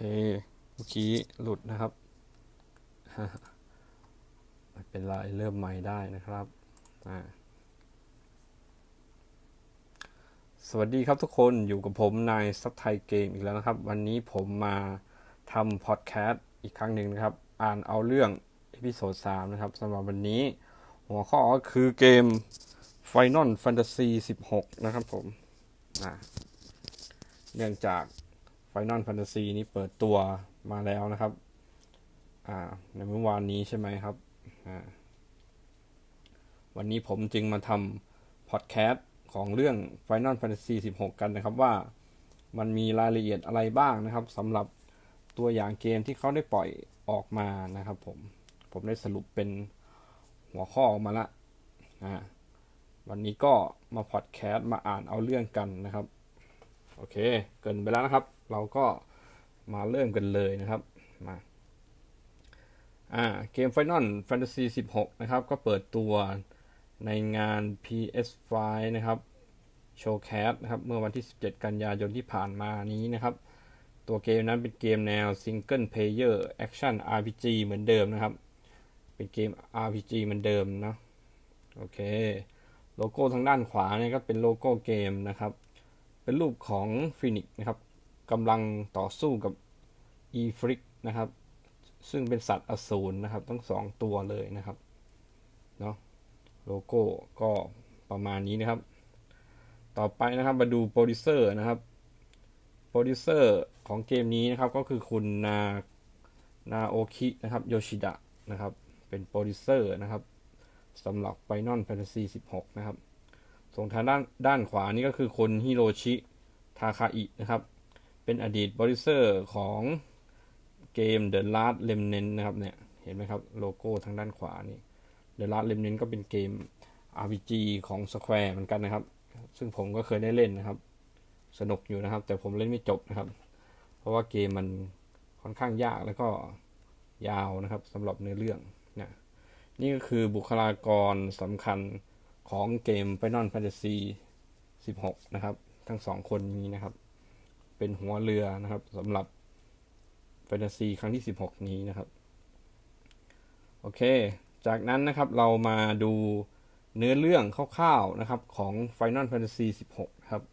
เมื่อกี้หลุดนะครับ ไม่เป็นไรเริ่มใหม่ได้นะครับ สวัสดีครับทุกคนอยู่กับผมนายซับไทยเกมอีกแล้วนะครับ วันนี้ผมมาทำพอดแคสต์อีกครั้งหนึ่งนะครับ อ่านเอาเรื่องเอพิโซด3นะครับสำหรับวันนี้ หัวข้อก็คือเกม Final Fantasy 16 นะครับผมเนื่องจาก Final Fantasy นี้เปิดตัวมาแล้วนะครับอ่าในเมื่อวานนี้ใช่ไหมครับอ่าวันนี้ผมจึงมาทำพอดแคสต์ของเรื่อง Final Fantasy 16 กันนะครับว่ามันมีรายละเอียดอะไรบ้างนะครับสำหรับตัวอย่างเกมที่เขาได้ปล่อยออกมานะครับผม ผมได้สรุปเป็นหัวข้อออกมาละอ่าวันนี้ก็มาพอดแคสต์มาอ่านเอาเรื่องกันนะครับ โอเค เกินไปแล้วนะครับ เราก็มาเริ่มกันเลยนะครับมาอ่าเกม Final Fantasy 16 นะครับ ก็เปิดตัวในงาน PS5 นะครับโชว์แคสนะครับ เมื่อวันที่ 17 กันยายนที่ผ่านมานี้นะครับ ตัวเกมนั้นเป็นเกมแนว Single Player Action RPG เหมือนเดิมนะครับ เป็นเกม RPG เหมือนเดิมเนาะโอเค โลโก้ทางด้านขวาเนี่ยก็เป็นโลโก้เกมนะครับ เป็นรูปของฟินิกนะครับ กำลังต่อสู้กับอีฟริกนะครับ ซึ่งเป็นสัตว์อสูรนะครับ ทั้งสองตัวเลยนะครับเนาะโลโก้ก็ประมาณนี้นะครับ ต่อไปนะครับมาดูโปรดิวเซอร์นะครับโปรดิวเซอร์ของเกมนี้นะครับก็คือคุณนานาโอคินะครับโยชิดะนะครับเป็นโปรดิวเซอร์นะครับสำหรับ Final Fantasy 16 นะครับส่วนทางด้านด้านขวานี่ก็คือคุณฮิโรชิ ทาคาอินะครับ เป็นอดีตบริเซอร์ของเกม The Last Remnant นะครับเนี่ย เห็นไหมครับ โลโก้ทางด้านขวานี่ The Last Remnant ก็เป็นเกม RPG ของ Square เหมือนกันนะครับ ซึ่งผมก็เคยได้เล่นนะครับ สนุกอยู่นะครับ แต่ผมเล่นไม่จบนะครับ เพราะว่าเกมมันค่อนข้างยากแล้วก็ยาวนะครับสำหรับเนื้อเรื่องนะนี่ก็คือบุคลากรสำคัญของเกม Final Fantasy 16 นะครับ ทั้งสองคนนี้นะครับ เป็นหัวเรือนะครับสำหรับ Fantasy ครั้งที่ 16 นี้นะครับ โอเค จากนั้นนะครับเรามาดูเนื้อเรื่องคร่าวๆนะครับของ Final Fantasy 16 ครับ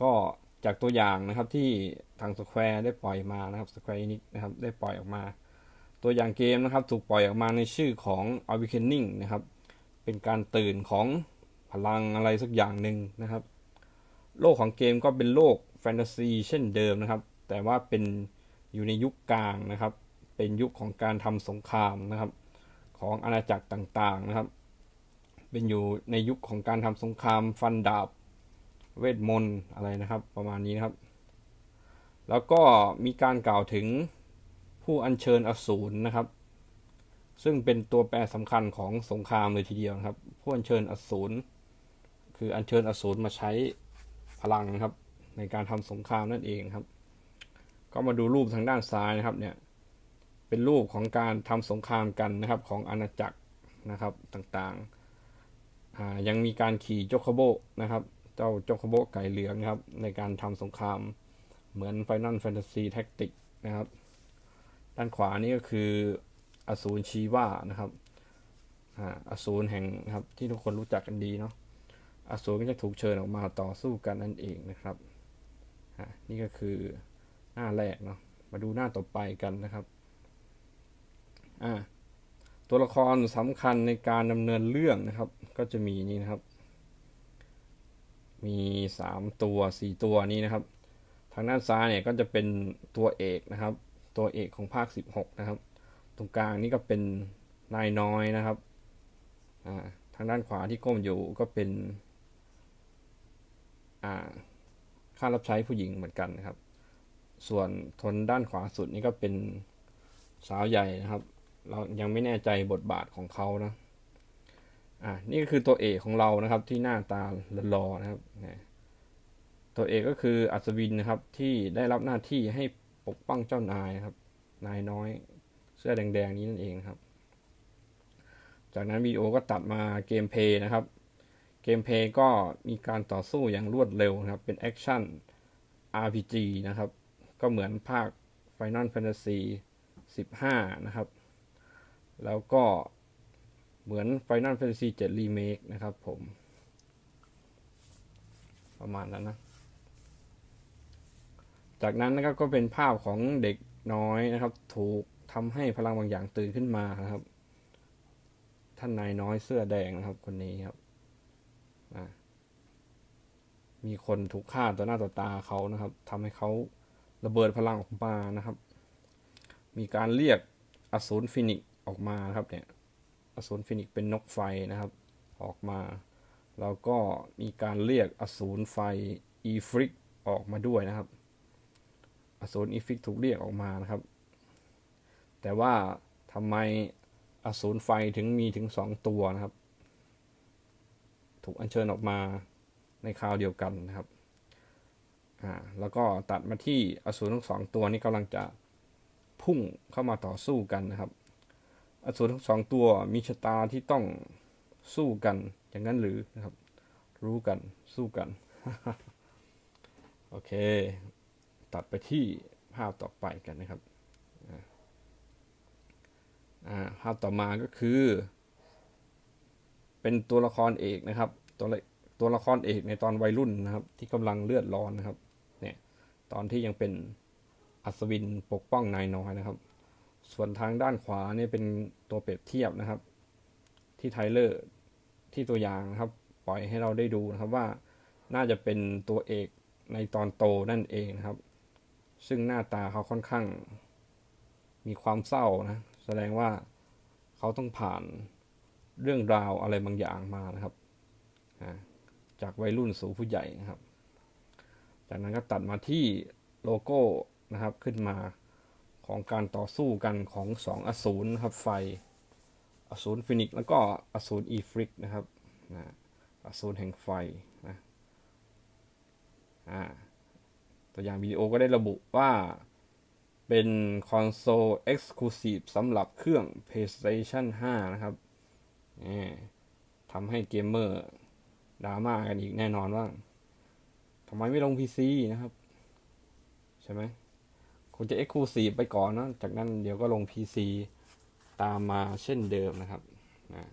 ก็จากตัวอย่างนะครับที่ทาง Square ได้ปล่อยมานะครับ Square Enix นะครับได้ปล่อยออกมา ตัวอย่างเกมนะครับถูกปล่อยออกมาในชื่อของ Awakening นะครับ เป็นการตื่นของพลังอะไรสักอย่างหนึ่งนะครับ โลกของเกมก็เป็นโลกแฟนตาซีเช่นเดิมนะครับ แต่ว่าเป็นอยู่ในยุคกลางนะครับ เป็นยุคของการทำสงครามนะครับ ของอาณาจักรต่างๆนะครับ เป็นอยู่ในยุคของการทำสงครามฟันดาบเวทมนต์อะไรนะครับ ประมาณนี้นะครับ แล้วก็มีการกล่าวถึงผู้อัญเชิญอสูรนะครับ ซึ่งเป็นตัวแปรสำคัญของสงครามเลยทีเดียวนะครับ ผู้อัญเชิญอสูรคืออัญเชิญอสูรมาใช้ พลังครับ ในการทำสงครามนั่นเองครับ ก็มาดูรูปทางด้านซ้ายนะครับเนี่ยเป็นรูปของการทำสงครามกันนะครับของอาณาจักรนะครับต่างๆยังมีการขี่โจคโบนะครับ เจ้าโจคโบไก่เหลืองนะครับ ในการทำสงครามเหมือน Final Fantasy Tactics นะครับ ด้านขวานี่ก็คืออสูรชีวานะครับอสูรแห่งครับที่ทุกคนรู้จักกันดีเนาะ อสูรก็จะถูกเชิญออกมาต่อสู้กันนั่นเองนะครับนี่ก็คือหน้าแรกเนาะมาดูหน้าต่อไปกันนะครับตัวละครสำคัญในการดำเนินเรื่องนะครับ ก็จะมีนี่นะครับ มีสามตัวสี่ตัวนี้นะครับ ทางด้านซ้ายเนี่ยก็จะเป็นตัวเอกนะครับ ตัวเอกของภาคสิบหกนะครับ ตรงกลางนี่ก็เป็นนายน้อยนะครับทางด้านขวาที่ก้มอยู่ก็เป็น ค่ารับใช้ผู้หญิงเหมือนกันนะครับ ส่วนทนด้านขวาสุดนี่ก็เป็นสาวใหญ่นะครับ เรายังไม่แน่ใจบทบาทของเขานะอ่านี่ก็คือตัวเอกของเรานะครับที่หน้าตาหล่อๆนะครับตัวเอกก็คืออัศวินนะครับที่ได้รับหน้าที่ให้ปกป้องเจ้านายครับ นายน้อยเสื้อแดงๆนี้นั่นเองครับ จากนั้นวิดีโอก็ตัดมาเกมเพย์นะครับ เกมเพย์ก็มีการต่อสู้อย่างรวดเร็วนะครับ เป็นแอคชั่น RPG นะครับ ก็เหมือนภาค Final Fantasy 15 นะครับ แล้วก็เหมือน Final Fantasy 7 Remake นะครับผม ประมาณนั้นนะ จากนั้นนะครับก็เป็นภาพของเด็กน้อยนะครับ ถูกทำให้พลังบางอย่างตื่นขึ้นมานะครับ ท่านนายน้อยเสื้อแดงนะครับคนนี้ครับ มีคนถูกฆ่าต่อหน้าต่อตาเขานะครับทำให้เขาระเบิดพลังออกมานะครับ มีการเรียกอสูรฟินิกออกมาครับเนี่ยอสูรฟินิกเป็นนกไฟนะครับ ออกมา แล้วก็มีการเรียกอสูรไฟอีฟริกออกมาด้วยนะครับ อสูรอีฟริกถูกเรียกออกมานะครับ แต่ว่าทำไมอสูรไฟถึงมีถึงสองตัวนะครับ ถูกอัญเชิญออกมาในคราวเดียวกันนะครับอ่าแล้วก็ตัดมาที่อสูรทั้งสองตัวนี้กำลังจะพุ่งเข้ามาต่อสู้กันนะครับ อสูรทั้งสองตัวมีชะตาที่ต้องสู้กันอย่างนั้นหรือนะครับ รู้กันสู้กัน โอเค ตัดไปที่ภาพต่อไปกันนะครับภาพต่อมาก็คือ เป็นตัวละครเอกนะครับ ตัวละตัวละครเอกในตอนวัยรุ่นนะครับ ที่กำลังเลือดร้อนนะครับเนี่ยตอนที่ยังเป็นอัศวินปกป้องนายน้อยนะครับ ส่วนทางด้านขวาเนี่ยเป็นตัวเปรียบเทียบนะครับ ที่ไทเลอร์ที่ตัวอย่างนะครับ ปล่อยให้เราได้ดูนะครับว่าน่าจะเป็นตัวเอกในตอนโตนั่นเองนะครับ ซึ่งหน้าตาเขาค่อนข้าง มีความเศร้านะ แสดงว่าเขาต้องผ่าน เรื่องราวอะไรบางอย่างมานะครับ จากวัยรุ่นสู่ผู้ใหญ่นะครับ จากนั้นก็ตัดมาที่โลโก้นะครับขึ้นมาของการต่อสู้กันของสองอสูรนะครับไฟอสูรฟินิกแล้วก็อสูรอีฟริกนะครับนะอสูรแห่งไฟนะตัวอย่างวิดีโอก็ได้ระบุว่าเป็นคอนโซล Exclusive สำหรับเครื่อง PlayStation 5 นะครับ ทำให้เกมเมอร์ดราม่ากันอีกแน่นอนว่าทำไมไม่ลง PC นะครับ ใช่ไหมคงจะ Exclusive ไปก่อนนะจากนั้นเดี๋ยวก็ลง PC ตามมาเช่นเดิมนะครับนะ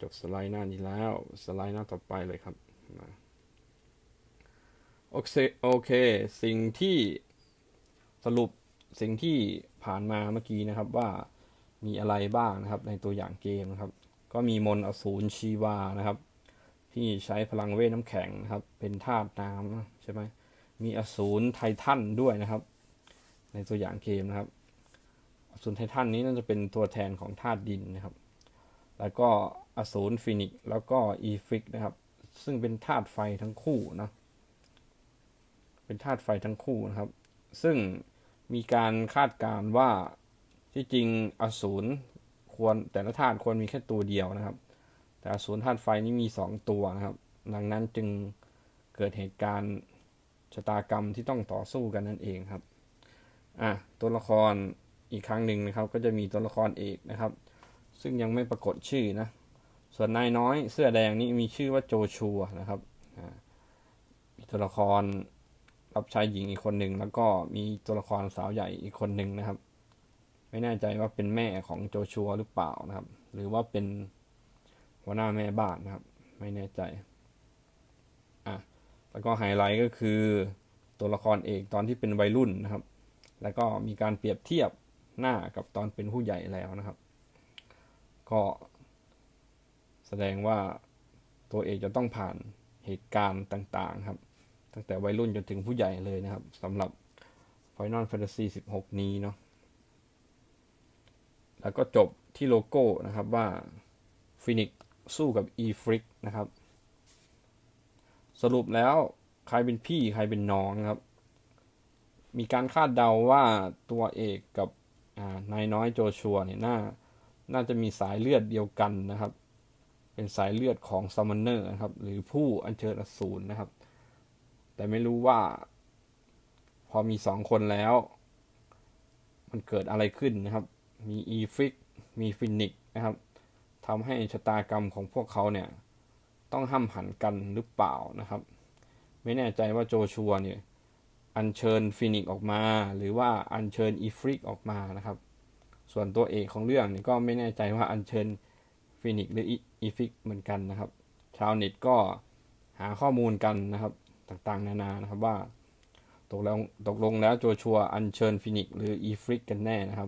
จบสไลด์หน้านี้แล้ว สไลด์หน้าต่อไปเลยครับนะโอเคโอเค สิ่งที่สรุปสิ่งที่ผ่านมาเมื่อกี้นะครับว่า มีอะไรบ้างนะครับ ในตัวอย่างเกมนะครับ ก็มีมนอสูรชีวานะครับ ที่ใช้พลังเวทน้ำแข็งนะครับ เป็นธาตุน้ำใช่ไหมมีอสูรไททันด้วยนะครับ ในตัวอย่างเกมนะครับ อสูรไททันนี้น่าจะเป็นตัวแทนของธาตุดินนะครับ แล้วก็อสูรฟินิกแล้วก็อีฟิกนะครับ ซึ่งเป็นธาตุไฟทั้งคู่นะเป็นธาตุไฟทั้งคู่นะครับ ซึ่งมีการคาดการณ์ว่า ที่จริงอสูรควรแต่ละธาตุควรมีแค่ตัวเดียวนะครับ แต่อสูรธาตุไฟนี้มีสองตัวนะครับ ดังนั้นจึงเกิดเหตุการณ์ชะตากรรมที่ต้องต่อสู้กันนั่นเองครับอะตัวละครอีกครั้งหนึ่งนะครับ ก็จะมีตัวละครเอกนะครับ ซึ่งยังไม่ปรากฏชื่อนะส่วนนายน้อยเสื้อแดงนี้มีชื่อว่าโจชัวนะครับมีตัวละครรับชายหญิงอีกคนหนึ่งแล้วก็มีตัวละครสาวใหญ่อีกคนหนึ่งนะครับ ไม่แน่ใจว่าเป็นแม่ของโจชัวหรือเปล่านะครับ หรือว่าเป็นหัวหน้าแม่บ้านนะครับ ไม่แน่ใจอะแล้วก็ไฮไลท์ก็คือตัวละครเอกตอนที่เป็นวัยรุ่นนะครับ แล้วก็มีการเปรียบเทียบหน้ากับตอนเป็นผู้ใหญ่แล้วนะครับ ก็แสดงว่าตัวเอกจะต้องผ่านเหตุการณ์ต่าง ๆ ครับ ตั้งแต่วัยรุ่นจนถึงผู้ใหญ่เลยนะครับสำหรับ Final Fantasy 16 นี้เนาะ แล้วก็จบที่โลโก้นะครับว่าฟินิกสู้กับ e f r i c นะครับ สรุปแล้วใครเป็นพี่ใครเป็นน้องครับ มีการคาดเดาว่าตัวเอกกับนายน้อยโจชัวเนี่ยน่าน่าจะมีสายเลือดเดียวกันนะครับ เป็นสายเลือดของซัมมอนเนอร์นะครับ หรือผู้อัญเชิญอสูรนะครับ แต่ไม่รู้ว่า พอมีสองคนแล้ว มันเกิดอะไรขึ้นนะครับ มีอีฟิกมีฟินิกนะครับทำให้ชะตากรรมของพวกเขาเนี่ย ต้องห้ามหันกันหรือเปล่านะครับ ไม่แน่ใจว่าโจชัวเนี่ย อัญเชิญฟินิกออกมา หรือว่าอัญเชิญอีฟริกออกมานะครับ ส่วนตัวเอกของเรื่องนี่ก็ไม่แน่ใจว่าอัญเชิญฟินิกหรืออีฟริกเหมือนกันนะครับ ชาวเน็ตก็หาข้อมูลกันนะครับ ต่างๆ นานานะครับว่า ตกลงตกลงแล้วโจชัวอัญเชิญฟินิกหรืออีฟริกกันแน่นะครับ